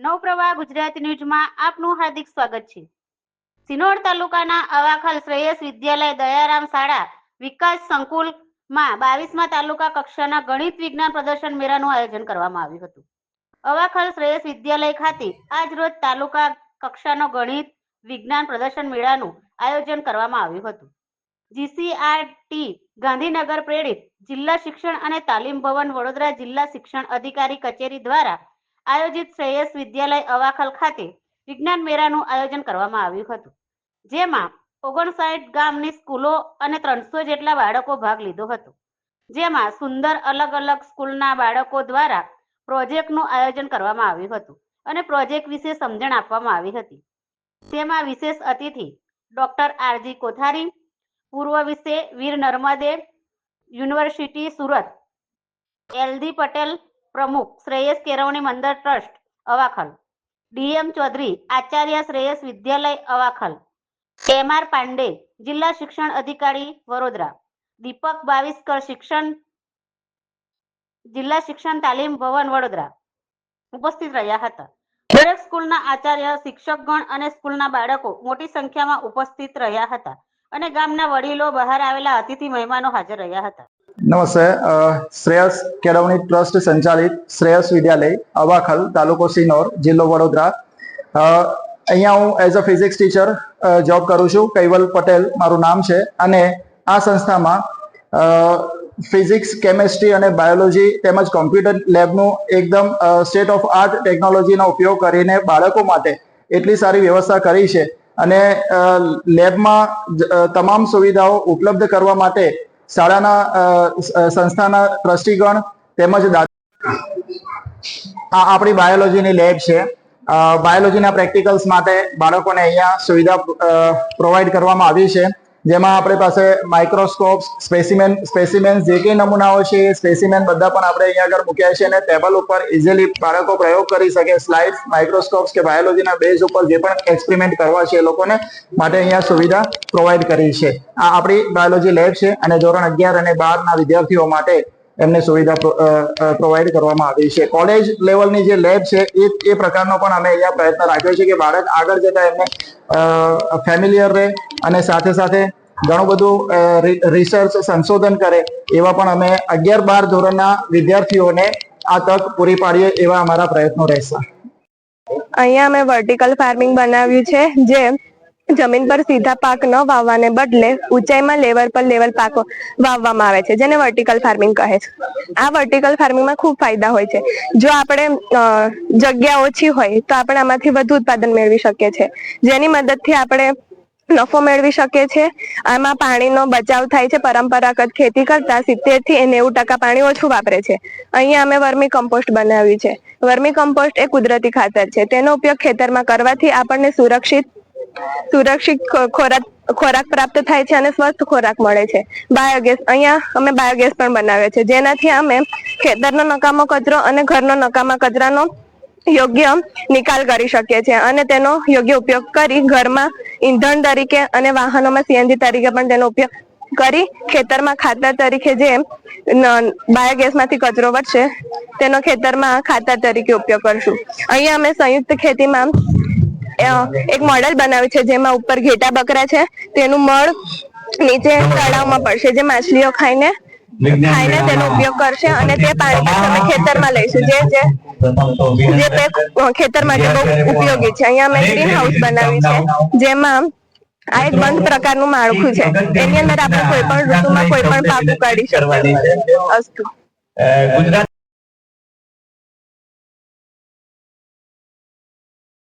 નવપ્રવાહ ગુજરાતી ન્યૂઝમાં આપનું હાર્દિક સ્વાગત છે. સિનોર તાલુકાના અવાખલ શ્રેયસ વિદ્યાલય દયારામ શાળા વિકાસ સંકુલમાં બાવીસમાં તાલુકા કક્ષાના ગણિત વિજ્ઞાન પ્રદર્શન મેળાનું આયોજન કરવામાં આવ્યું હતું. અવાખલ શ્રેયસ વિદ્યાલય ખાતે આજ રોજ તાલુકા કક્ષાનો ગણિત વિજ્ઞાન પ્રદર્શન મેળાનું આયોજન કરવામાં આવ્યું હતું. જીસીઆરટી ગાંધીનગર પ્રેરિત જિલ્લા શિક્ષણ અને તાલીમ ભવન વડોદરા જિલ્લા શિક્ષણ અધિકારી કચેરી દ્વારા આયોજિત શ્રેયસ વિદ્યાલય અવાખલ ખાતે વિજ્ઞાન મેળાનું આયોજન કરવામાં આવ્યું હતું, જેમાં ઓગણસાઠ ગામની સ્કૂલો અને ત્રણસો જેટલા બાળકો ભાગ લીધો હતો, જેમાં સુંદર અલગ અલગ સ્કૂલના બાળકો દ્વારા પ્રોજેક્ટનું આયોજન કરવામાં આવ્યું હતું અને પ્રોજેક્ટ વિશે સમજણ આપવામાં આવી હતી. તેમાં વિશેષ અતિથિ ડોક્ટર આરજી કોથારી, પૂર્વ વિશે વીર નર્મદે, university Surat L D Patel પ્રમુખ શ્રેયસ કેરવણી મંદિર trust, Avakhal. D M Chaudhary, Acharya Shreyas વિદ્યાલય, અવાખલ. એમ આર પાંડે, જિલ્લા શિક્ષણ અધિકારી, વડોદરા. દીપક બાવીસકર શિક્ષણ, જિલ્લા શિક્ષણ તાલીમ ભવન, વડોદરા. ઉપસ્થિત રહ્યા હતા. દરેક સ્કૂલના આચાર્ય, શિક્ષકગણ અને સ્કૂલના બાળકો મોટી સંખ્યામાં ઉપસ્થિત રહ્યા હતા અને ગામના વડીલો બહાર આવેલા અતિથિ મહેમાનો હાજર રહ્યા હતા. નમસ્તે શ્રેયસ કેળવણી ટ્રસ્ટ સંચાલિત શ્રેયસ વિદ્યાલય, અવાખલ તાલુકો સિનોર, જિલ્લો વડોદરા. અહીંયા હું as a physics teacher job કરું છું, કૈવલ પટેલ મારું નામ છે. અને આ સંસ્થામાં ફિઝિક્સ કેમેસ્ટ્રી અને બાયોલોજી તેમજ કોમ્પ્યુટર લેબનું એકદમ સ્ટેટ ઓફ આર્ટ ટેકનોલોજીનો ઉપયોગ કરીને બાળકો માટે એટલી સારી વ્યવસ્થા કરી છે. અને લેબમાં તમામ સુવિધાઓ ઉપલબ્ધ કરવા માટે શાળાના સંસ્થાના ટ્રસ્ટીગણ તેમજ આ આપણી બાયોલોજીની લેબ છે. બાયોલોજીના પ્રેક્ટિકલ્સ માટે બાળકોને અહીંયા સુવિધા પ્રોવાઈડ કરવામાં આવી છે. જેમાં આપણી પાસે માઇક્રોસ્કોપ સ્પેસિમેન સ્પેસિમેન જે કંઈ નમૂનાઓ છે, એ સ્પેસિમેન બધા પણ આપણે અહીંયા આગળ મૂક્યા છે અને ટેબલ ઉપર ઇઝીલી બાળકો પ્રયોગ કરી શકે સ્લાઇડ માઇક્રોસ્કોપ્સ કે બાયોલોજીના બેઝ ઉપર જે પણ એક્સપેરિમેન્ટ કરવા છે એ લોકોને માટે અહીંયા સુવિધા પ્રોવાઈડ કરી છે. આ આપણી બાયોલોજી લેબ છે અને ધોરણ અગિયાર અને બારના વિદ્યાર્થીઓ માટે એમને સુવિધા પ્રોવાઈડ કરવામાં આવી છે. કોલેજ લેવલની જે લેબ છે, એ એ પ્રકારનો પણ અમે અહીંયા પ્રયત્ન રાખ્યો છે કે બાળક આગળ જતા એમને ફેમિલિયર રહે અને સાથે સાથે ઘણું બધું રિસર્ચ સંશોધન કરે એવા પણ અમે અગિયાર બાર ધોરણના વિદ્યાર્થીઓને આ તક પૂરી પાડીએ એવા અમારા પ્રયત્નો રહેશે. અહીંયા અમે વર્ટિકલ ફાર્મિંગ બનાવ્યું છે જે જમીન પર સીધા પાક ન વાવવાને બદલે ઊંચાઈમાં લેવલ પર લેવલ પાકો વાવવામાં આવે છે, જેને વર્ટિકલ ફાર્મિંગ કહે છે. આ વર્ટિકલ ફાર્મિંગમાં ખૂબ ફાયદા હોય છે. જો આપણે જગ્યા ઓછી હોય તો આપણે આમાંથી વધુ ઉત્પાદન મેળવી શકીએ છીએ. જેની મદદથી આપણે નફો મેળવી શકીએ છીએ. આમાં પાણીનો બચાવ થાય છે, પરંપરાગત ખેતી કરતા સિત્તેરથી નેવું ટકા પાણી ઓછું વાપરે છે. અહીંયા અમે વર્મી કમ્પોસ્ટ બનાવ્યું છે. વર્મી કમ્પોસ્ટ એ કુદરતી ખાતર છે. તેનો ઉપયોગ ખેતરમાં કરવાથી આપણને સુરક્ષિત સુરક્ષિત ખોરાક ખોરાક પ્રાપ્ત થાય છે અને સ્વસ્થ ખોરાક મળે છે. બાયોગેસ, અહીંયા અમે બાયોગેસ પણ બનાવ્યો છે. જેનાથી અમે ખેતરનો નકામો કચરો અને ઘરનો નકામા કચરાનો યોગ્ય નિકાલ કરી શકીએ છીએ અને તેનો યોગ્ય ઉપયોગ કરી ઘરમાં ઈંધણ તરીકે અને વાહનોમાં સીએનજી તરીકે પણ તેનો ઉપયોગ કરી ખેતરમાં ખાતર તરીકે જે બાયોગેસમાંથી કચરો વધશે તેનો ખેતરમાં ખાતર તરીકે ઉપયોગ કરશું. અહીંયા અમે સંયુક્ત ખેતીમાં એક મોડેલ બનાવ્યું છે જેમાં ઉપર ઘેટા બકરા છે, તેનું મળ નીચે તળાવમાં પડશે, જે માછલીઓ ખાઈને ખાઈને તેનો ઉપયોગ કરશે અને તે પાણી અમે ખેતરમાં લઈશું. જે જે જે ખેતર માટે બહુ ઉપયોગી છે. અહીંયા અમે ગ્રીન હાઉસ બનાવ્યું છે, જેમાં આ એક બંધ પ્રકારનું માળખું છે. એની અંદર આપણે કોઈ પણ ઋતુમાં કોઈ પણ પાક ઉગાડી શકીએ અસ્તુ. ગુજરાત